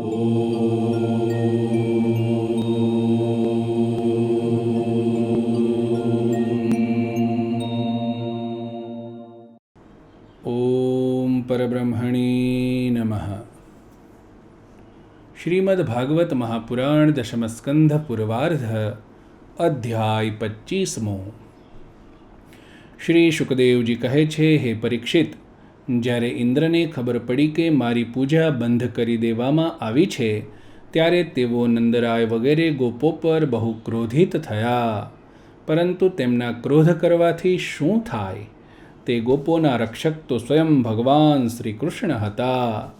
ઓમ પરબ્રહ્મણી નમઃ શ્રીમદ ભાગવત મહાપુરાણ દશમસ્કંધ પૂર્વાર્ધ અધ્યાય પચીસમો શ્રી સુખદેવજી કહે છે હે પરીક્ષિત જ્યારે ઇન્દ્રને ખબર પડી કે મારી પૂજા બંધ કરી દેવામાં આવી છે, ત્યારે તેઓ નંદરાય વગેરે ગોપો પર બહુ ક્રોધિત થયા. પરંતુ તેમના ક્રોધ કરવાથી શું થાય? તે ગોપોના રક્ષક તો સ્વયં ભગવાન શ્રી કૃષ્ણ હતા.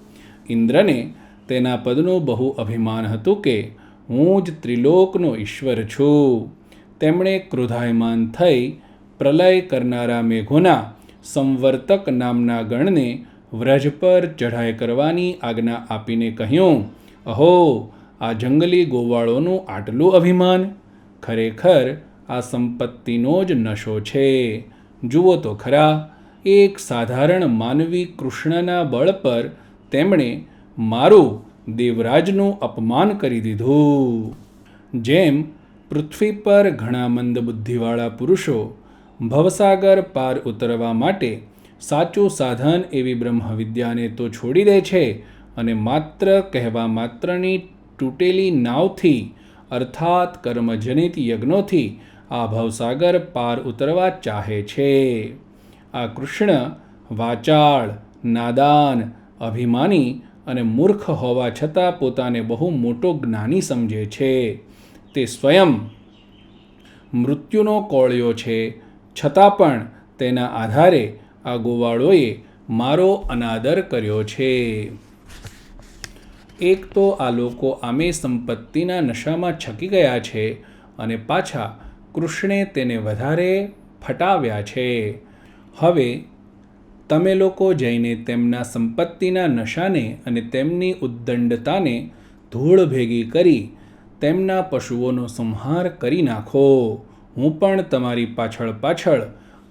ઇન્દ્રને તેના પદનું બહુ અભિમાન હતું કે હું જ ત્રિલોકનો ઈશ્વર છું. તેમણે ક્રોધાયમાન થઈ પ્રલય કરનારા મેઘોના સંવર્તક નામના ગણને વ્રજ પર ચઢાઈ કરવાની આજ્ઞા આપીને કહ્યું, અહો, આ જંગલી ગોવાળોનું આટલું અભિમાન? ખરેખર આ સંપત્તિનો જ નશો છે. જુઓ તો ખરા, એક સાધારણ માનવી કૃષ્ણના બળ પર તેમણે મારું દેવરાજનું અપમાન કરી દીધું. જેમ પૃથ્વી પર ઘણા મંદબુદ્ધિવાળા પુરુષો ભવસાગર પાર ઉતરવા માટે સાચું સાધન એવી બ્રહ્મવિદ્યાને તો છોડી દે છે અને માત્ર કહેવા માત્રની તૂટેલી નાવથી, અર્થાત કર્મજનિત યજ્ઞોથી, આ ભવસાગર પાર ઉતરવા ચાહે છે. આ કૃષ્ણ વાચાળ, નાદાન, અભિમાની અને મૂર્ખ હોવા છતાં પોતાને બહુ મોટો જ્ઞાની સમજે છે. તે સ્વયં મૃત્યુનો કોળિયો છે. છતાં પણ તેના આધારે આ ગોવાળોએ મારો અનાદર કર્યો છે. એક તો આ લોકો આમે સંપત્તિના નશામાં છકી ગયા છે અને પાછા કૃષ્ણે તેને વધારે ફટાવ્યા છે. હવે તમે લોકો જઈને તેમના સંપત્તિના નશાને અને તેમની ઉદ્દંડતાને ધૂળ ભેગી કરી તેમના પશુઓનો સંહાર કરી નાખો. હું પણ તમારી પાછળ પાછળ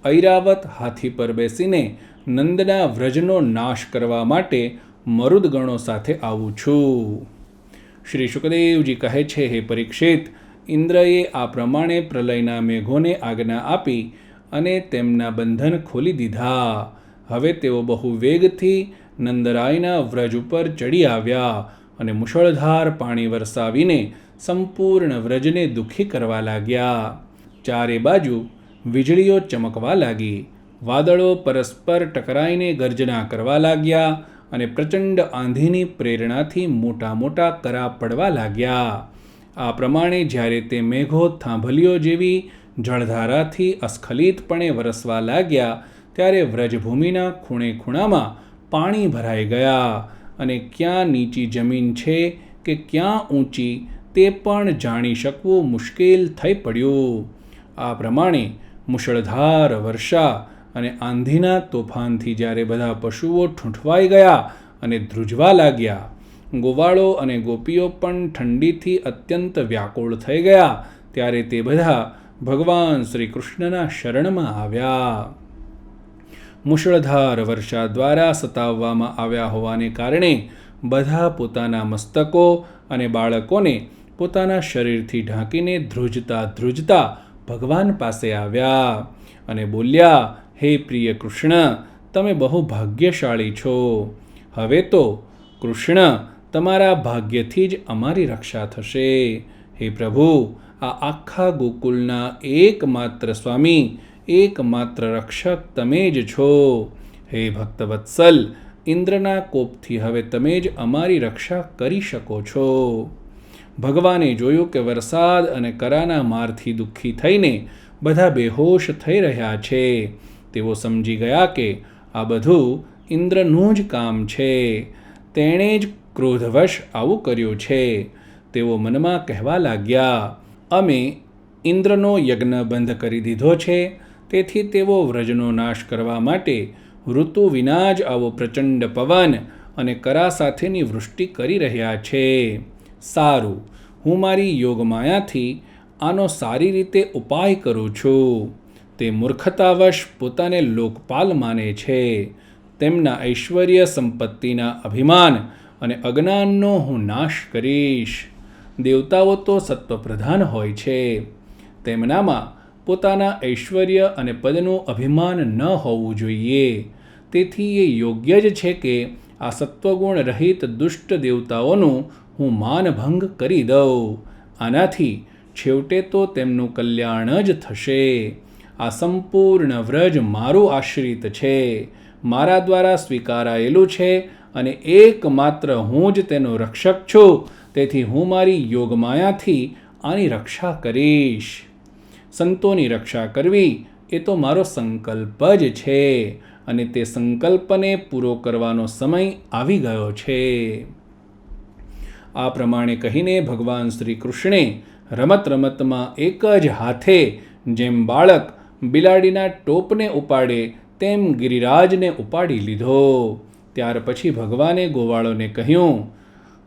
ઐરાવત હાથી પર બેસીને નંદના વ્રજનો નાશ કરવા માટે મરુદગણો સાથે આવું છું. શ્રી સુખદેવજી કહે છે, હે પરીક્ષિત, ઇન્દ્રએ આ પ્રમાણે પ્રલયના મેઘોને આજ્ઞા આપી અને તેમના બંધન ખોલી દીધા. હવે તેઓ બહુ વેગથી નંદરાયના વ્રજ ઉપર ચડી આવ્યા અને મુશળધાર પાણી વરસાવીને સંપૂર્ણ વ્રજને દુઃખી કરવા લાગ્યા. ચારે બાજુ વીજળીઓ ચમકવા લાગી. વાદળો પરસ્પર ટકરાઈને ગર્જના કરવા લાગ્યા અને પ્રચંડ આંધીની પ્રેરણાથી મોટા મોટા કરા પડવા લાગ્યા. આ પ્રમાણે જ્યારે તે મેઘો થાંભલીઓ જેવી જળધારાથી અસ્ખલિતપણે વરસવા લાગ્યા, ત્યારે વ્રજભૂમિના ખૂણે ખૂણામાં પાણી ભરાઈ ગયા અને ક્યાં નીચી જમીન છે કે ક્યાં ઊંચી તે પણ જાણી શકવું મુશ્કેલ થઈ પડ્યું. આ પ્રમાણે મુશળધાર વર્ષા અને આંધીના તોફાનથી જ્યારે બધા પશુઓ ઠૂંઠવાઈ ગયા અને ધ્રુજવા લાગ્યા, ગોવાળો અને ગોપીઓ પણ ઠંડીથી અત્યંત વ્યાકુળ થઈ ગયા, ત્યારે તે બધા ભગવાન શ્રી કૃષ્ણના શરણમાં આવ્યા. મુશળધાર વર્ષા દ્વારા સતાવવામાં આવ્યા હોવાને કારણે બધા પોતાના મસ્તકો અને બાળકોને પોતાના શરીરથી ઢાંકીને ધ્રુજતા ધ્રુજતા ભગવાન પાસે આવ્યા અને બોલ્યા, હે પ્રિય કૃષ્ણ, તમે બહુ ભાગ્યશાળી છો. હવે તો, કૃષ્ણ, તમારા ભાગ્યથી જ અમારી રક્ષા થશે. હે પ્રભુ, આ આખા ગોકુલના એકમાત્ર સ્વામી, એકમાત્ર રક્ષક તમે જ છો. હે ભક્તવત્સલ, ઇન્દ્રના કોપથી હવે તમે જ અમારી રક્ષા કરી શકો છો. ભગવાને જોયું કે વરસાદ અને કરાના મારથી દુઃખી થઈને બધા બેહોશ થઈ રહ્યા છે. તેઓ સમજી ગયા કે આ બધું ઇન્દ્રનું જ કામ છે. તેણે જ ક્રોધવશ આવું કર્યું છે. તેઓ મનમાં કહેવા લાગ્યા, અમે ઇન્દ્રનો યજ્ઞ બંધ કરી દીધો છે. તેથી તેઓ વ્રજનો નાશ કરવા માટે ઋતુ વિના જ આવો પ્રચંડ પવન અને કરા સાથેની વૃષ્ટિ કરી રહ્યા છે. સારું. હું મારી યોગમાયાથી આનો સારી રીતે ઉપાય કરું છું. તે મૂર્ખતાવશ પોતાને લોકપાલ માને છે. તેમના ઐશ્વર્ય સંપત્તિના અભિમાન અને અજ્ઞાનનો હું નાશ કરીશ. દેવતાઓ તો સત્વપ્રધાન હોય છે. તેમનામાં પોતાના ઐશ્વર્ય અને પદનું અભિમાન ન હોવું જોઈએ. તેથી એ યોગ્ય જ છે કે આ સત્વગુણ રહિત દુષ્ટ દેવતાઓનું હું માનભંગ કરી દઉં. આનાથી છેવટે તો તેમનું કલ્યાણ જ થશે. આ સંપૂર્ણ વ્રજ મારું આશ્રિત છે. મારા દ્વારા સ્વીકારાયેલું છે અને એકમાત્ર હું જ તેનો રક્ષક છું. તેથી હું મારી યોગમાયાથી આની રક્ષા કરીશ. સંતોની રક્ષા કરવી એ તો મારો સંકલ્પ જ છે અને તે સંકલ્પને પૂરો કરવાનો સમય આવી ગયો છે. આ પ્રમાણે કહીને ભગવાન શ્રી કૃષ્ણે રમત રમતમાં એક જ હાથે જેમ બાળક બિલાડીના ટોપને ઉપાડે, તેમ ગિરિરાજને ઉપાડી લીધો. ત્યાર પછી ભગવાને ગોવાળોને કહ્યું,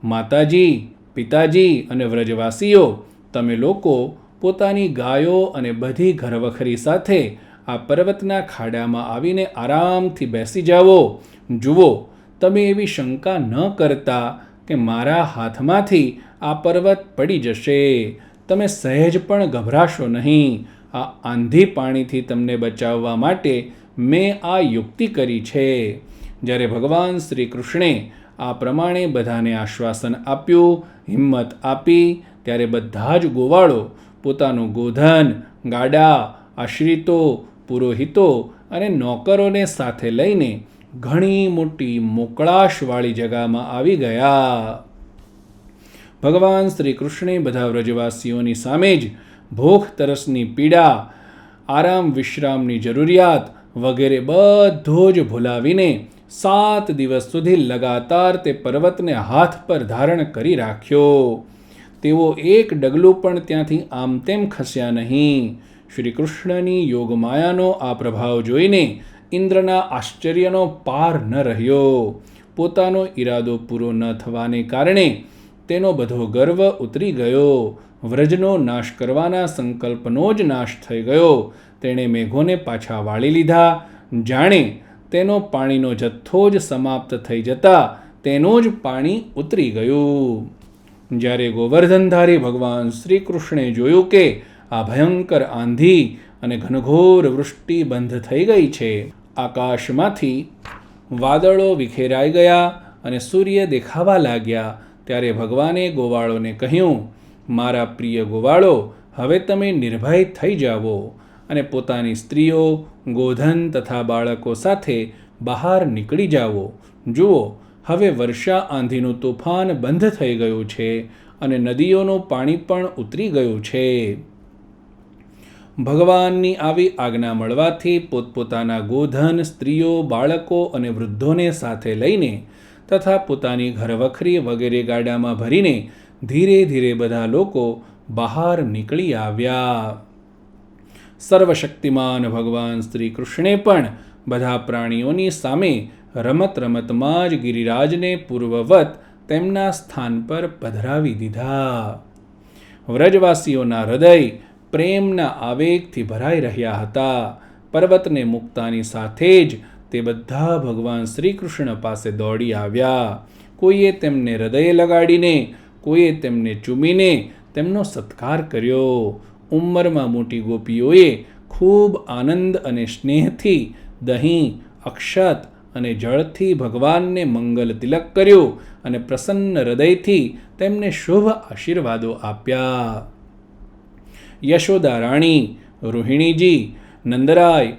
માતાજી, પિતાજી અને વ્રજવાસીઓ, તમે લોકો પોતાની ગાયો અને બધી ઘરવખરી સાથે આ પર્વતના ખાડામાં આવીને આરામથી બેસી જાઓ. જુઓ, તમે એવી શંકા ન કરતા કે મારા હાથમાંથી આ પર્વત પડી જશે. તમે સહેજ પણ ગભરાશો નહીં. આ આંધી પાણીથી તમને બચાવવા માટે મેં આ યુક્તિ કરી છે. જ્યારે ભગવાન શ્રી કૃષ્ણે આ પ્રમાણે બધાને આશ્વાસન આપ્યું, હિંમત આપી, ત્યારે બધા જ ગોવાળો પોતાનું ગોધન, ગાડા, આશ્રિતો, પુરોહિતો અને નોકરોને સાથે લઈને ઘણી મોટી મોકળાશવાળી જગામાં આવી ગયા. ભગવાન શ્રી કૃષ્ણે બધા વ્રજવાસીઓની સામે જ ભૂખ તરસની પીડા, આરામ વિશ્રામની જરૂરિયાત વગેરે બધો જ ભૂલાવીને સાત દિવસ સુધી લગાતાર તે પર્વતને હાથ પર ધારણ કરી રાખ્યો. તેઓ એક ડગલું પણ ત્યાંથી આમ તેમ ખસ્યા નહીં. શ્રી કૃષ્ણની યોગમાયાનો આ પ્રભાવ જોઈને ઇન્દ્રના આશ્ચર્યનો પાર ન રહ્યો. પોતાનો ઈરાદો પૂરો ન થવાને કારણે તેનો બધો ગર્વ ઉતરી ગયો. વ્રજનો નાશ કરવાના સંકલ્પનો જ નાશ થઈ ગયો. તેણે મેઘોને પાછા વાળી લીધા. જાણે તેનો પાણીનો જથ્થો જ સમાપ્ત થઈ જતા તેનો જ પાણી ઉતરી ગયું. જ્યારે ગોવર્ધનધારી ભગવાન શ્રી કૃષ્ણે જોયું કે આ ભયંકર આંધી અને ઘનઘોર વૃષ્ટિ બંધ થઈ ગઈ છે આકાશમાંથી વાદળો વિખેરાઈ ગયા અને સૂર્ય દેખાવા લાગ્યા, ત્યારે ભગવાને ગોવાળોને કહ્યું, મારા પ્રિય ગોવાળો, હવે તમે નિર્ભય થઈ જાઓ અને પોતાની સ્ત્રીઓ, ગોધન તથા બાળકો સાથે બહાર નીકળી જાઓ. જુઓ, હવે વર્ષા આંધીનું તોફાન બંધ થઈ ગયું છે અને નદીઓનું પાણી પણ ઉતરી ગયું છે. ભગવાનની આવી આજ્ઞા મળવાથી પોતપોતાના ગોધન, સ્ત્રીઓ, બાળકો અને વૃદ્ધોને સાથે લઈને તથા પોતાની ઘરવખરી વગેરે ગાડામાં ભરીને ધીરે ધીરે બધા લોકો બહાર નીકળી આવ્યા. સર્વશક્તિમાન ભગવાન શ્રી કૃષ્ણે પણ બધા પ્રાણીઓની સામે રમત રમતમાં જ ગિરિરાજને પૂર્વવત તેમના સ્થાન પર પધરાવી દીધા. વ્રજવાસીઓના હૃદય પ્રેમના આવેગથી ભરાઈ રહ્યા હતા. પર્વતને મૂકતાની સાથે જ તે બધા ભગવાન શ્રી કૃષ્ણ પાસે દોડી આવ્યા. કોઈએ તેમને હૃદયે લગાડીને, કોઈએ તેમને ચૂમીને તેમનો સત્કાર કર્યો. ઉંમરમાં મોટી ગોપીઓએ ખૂબ આનંદ અને સ્નેહથી દહીં, અક્ષત અને જળથી ભગવાનને મંગલ તિલક કર્યું અને પ્રસન્ન હૃદયથી તેમને શુભ આશીર્વાદો આપ્યા. યશોદા રાણી, રોહિણીજી, નંદરાય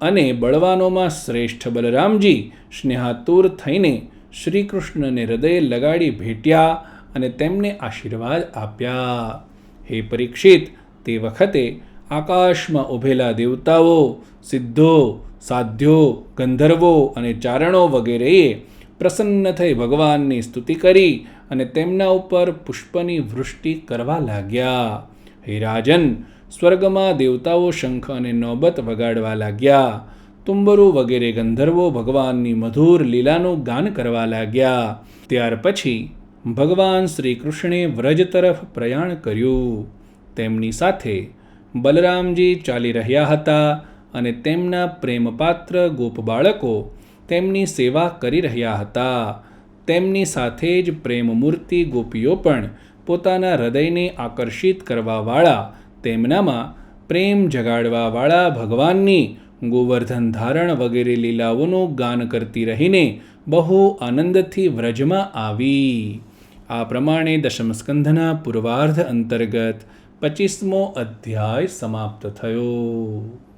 અને બળવાનોમાં શ્રેષ્ઠ બલરામજી સ્નેહાતુર થઈને શ્રી કૃષ્ણને હૃદય લગાડી ભેટ્યા અને તેમને આશીર્વાદ આપ્યા. હે પરીક્ષિત, તે વખતે આકાશમાં ઊભેલા દેવતાઓ, સિદ્ધો, સાધ્યો, ગંધર્વો અને ચારણો વગેરેએ પ્રસન્ન થઈ ભગવાનની સ્તુતિ કરી અને તેમના ઉપર પુષ્પની વૃષ્ટિ કરવા લાગ્યા. હે રાજન, સ્વર્ગમાં દેવતાઓ શંખ અને નોબત વગાડવા લાગ્યા. તુંબરુ વગેરે ગંધર્વો ભગવાનની મધુર લીલાનું ગાન કરવા લાગ્યા. ત્યાર પછી ભગવાન શ્રી કૃષ્ણે વ્રજ તરફ પ્રયાણ કર્યું. તેમની સાથે બલરામજી ચાલી રહ્યા હતા અને તેમના પ્રેમપાત્ર ગોપ બાળકો તેમની સેવા કરી રહ્યા હતા. તેમની સાથે જ પ્રેમમૂર્તિ ગોપીઓ પણ પોતાના હૃદયને આકર્ષિત કરવાવાળા, તેમનામાં પ્રેમ જગાડવાવાળા ભગવાનની ગોવર્ધન ધારણ વગેરે લીલાઓનું ગાન કરતી રહીને બહુ આનંદથી વ્રજમાં આવી. આ પ્રમાણે દશમસ્કંધના પૂર્વાર્ધ અંતર્ગત પચીસમો અધ્યાય સમાપ્ત થયો.